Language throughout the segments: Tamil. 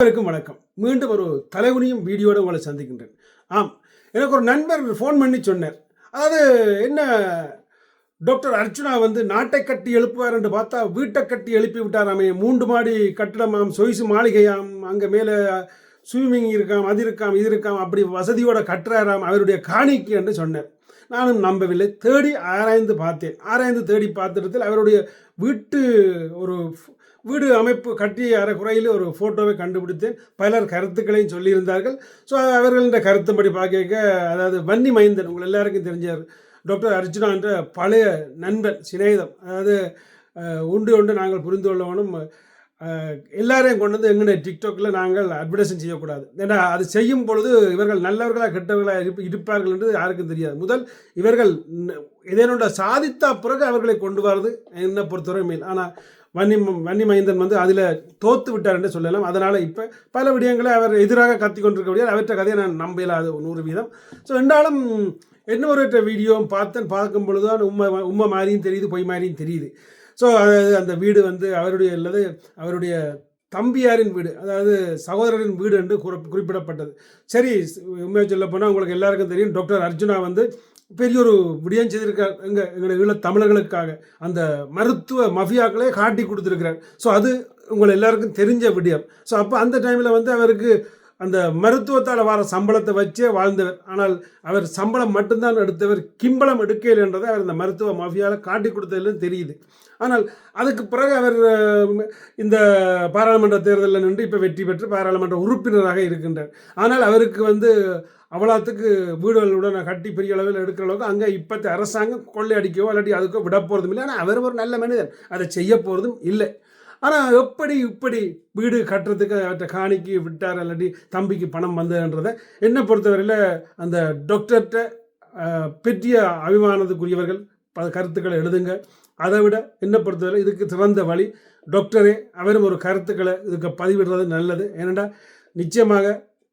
அனைவருக்கும் வணக்கம். மீண்டும் ஒரு தலைகுனியும் வீடியோட உங்களை சந்திக்கின்றேன். ஆம் எனக்கு ஒரு நண்பர் ஃபோன் பண்ணி சொன்னார். அதாவது என்ன டாக்டர் அர்ச்சுனா வந்து நாட்டை கட்டி எழுப்புவார் என்று பார்த்தா வீட்டை கட்டி எழுப்பி விட்டாராமே மூன்று மாடி கட்டிடமாம் சொய்சு மாளிகையாம் அங்கே மேலே ஸ்விம்மிங் இருக்காம் அது இருக்காம் இது இருக்காம் அப்படி வசதியோட கட்டுறாராம் அவருடைய காணிக்கு என்று சொன்னார். நானும் நம்பவில்லை. தேடி ஆராய்ந்து பார்த்தேன். ஆராய்ந்து தேடி பார்த்துடத்தில் அவருடைய வீட்டு ஒரு வீடு அமைப்பு கட்டிய அரைக்குறையில் ஒரு ஃபோட்டோவை கண்டுபிடித்தேன். பலர் கருத்துக்களையும் சொல்லியிருந்தார்கள். ஸோ அவர்களின் கருத்தும்படி பார்க்க அதாவது வன்னி மைந்தன் உங்கள் எல்லாருக்கும் தெரிஞ்சார் டாக்டர் அர்ஜுனா என்ற பழைய நண்பன் சிநேகிதம் அதாவது உண்டு உண்டு நாங்கள் புரிந்து கொள்ளவனும் எல்லாரையும் கொண்டு வந்து எங்களுடைய டிக்டாக்ல நாங்கள் அட்வர்டைஸும் செய்யக்கூடாது. ஏன்னா அது செய்யும் பொழுது இவர்கள் நல்லவர்களாக கெட்டவர்களாக இருப்ப- இருப்பார்கள் என்று யாருக்கும் தெரியாது. முதல் இவர்கள் இதனோட சாதித்த பிறகு அவர்களை கொண்டு வரது என்னை பொறுத்தவரை மேல். ஆனால் வன்னி வன்னி மைந்தன் வந்து அதில் தோத்து விட்டார் என்று சொல்லலாம். அதனால் இப்போ பல விடயங்களை அவர் எதிராக கத்தி கொண்டிருக்கக்கூடிய அவற்றை கதையை நான் நம்பலாது நூறு வீதம். ஸோ என்றாலும் என்னொருட்ட வீடியோ பார்த்தேன் பார்க்கும் பொழுது தான் உண்மை உண்மை மாதிரியும் தெரியுது பொய் மாதிரியும் தெரியுது. ஸோ அதாவது அந்த வீடு வந்து அவருடைய அல்லது அவருடைய தம்பியாரின் வீடு அதாவது சகோதரரின் வீடு என்று குறி- குறிப்பிடப்பட்டது. சரி உண்மையை சொல்ல போனால் உங்களுக்கு எல்லாருக்கும் தெரியும் டாக்டர் அர்ஜுனா வந்து பெரிய ஒரு விடயம் செய்திருக்கார் எங்க எங்களுடைய ஈழத் தமிழர்களுக்காக அந்த மருத்துவ மஃபியாக்களே காட்டி கொடுத்துருக்கிறார். ஸோ அது உங்களை எல்லாருக்கும் தெரிஞ்ச விடயம். ஸோ அப்போ அந்த டைமில் வந்து அவருக்கு அந்த மருத்துவத்தால் வர சம்பளத்தை வச்சே வாழ்ந்தவர். ஆனால் அவர் சம்பளம் மட்டும்தான் எடுத்தவர் கிம்பளம் எடுக்கையில் என்றதை அவர் இந்த மருத்துவ மாஃபியாவில் காட்டி கொடுத்ததுன்னு தெரியுது. ஆனால் அதுக்கு பிறகு அவர் இந்த பாராளுமன்ற தேர்தலில் நின்று இப்போ வெற்றி பெற்று பாராளுமன்ற உறுப்பினராக இருக்கின்றார். ஆனால் அவருக்கு வந்து அவ்வளோத்துக்கு வீடுகளுடன் கட்டி பெரிய அளவில் எடுக்கிற அளவுக்கு அங்கே இப்போத்த அரசாங்கம் கொள்ளை அடிக்கவோ இல்லாட்டி அதுக்கோ விட போகிறதும் இல்லை. ஆனால் அவர் ஒரு நல்ல மனிதன். அதை செய்ய போகிறதும் இல்லை. ஆனால் எப்படி இப்படி வீடு கட்டுறதுக்கு அவற்றை காணிக்கு விட்டார் இல்லாட்டி தம்பிக்கு பணம் வந்ததுன்றதை என்னை பொறுத்தவரையில் அந்த டாக்டர்கிட்ட அஹ், பெரிய அபிமானத்துக்குரியவர்கள் பல கருத்துக்களை எழுதுங்க. அதை விட என்னை பொறுத்தவரை இதுக்கு சிறந்த வழி டாக்டரே அவரும் ஒரு கருத்துக்களை இதுக்கு பதிவிடுறது நல்லது. ஏனெண்டா நிச்சயமாக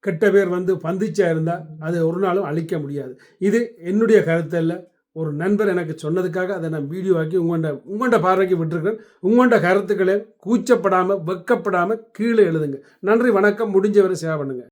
கெட்ட பேர் வந்து பந்திச்சா இருந்தால் அது ஒரு நாளும் அழிக்க முடியாது. இது என்னுடைய கருத்து ஒரு நண்பர் எனக்கு சொன்னதுக்காக அதை நான் வீடியோ ஆக்கி உங்கள்கிட்ட உங்கள்கிட்ட பார்வைக்கு விட்டுருக்கேன் உங்கள்கிட்ட கருத்துக்களை கூச்சப்படாமல் வெக்கப்படாமல் கீழே எழுதுங்க. நன்றி வணக்கம். முடிஞ்சவரை சேவை பண்ணுங்கள்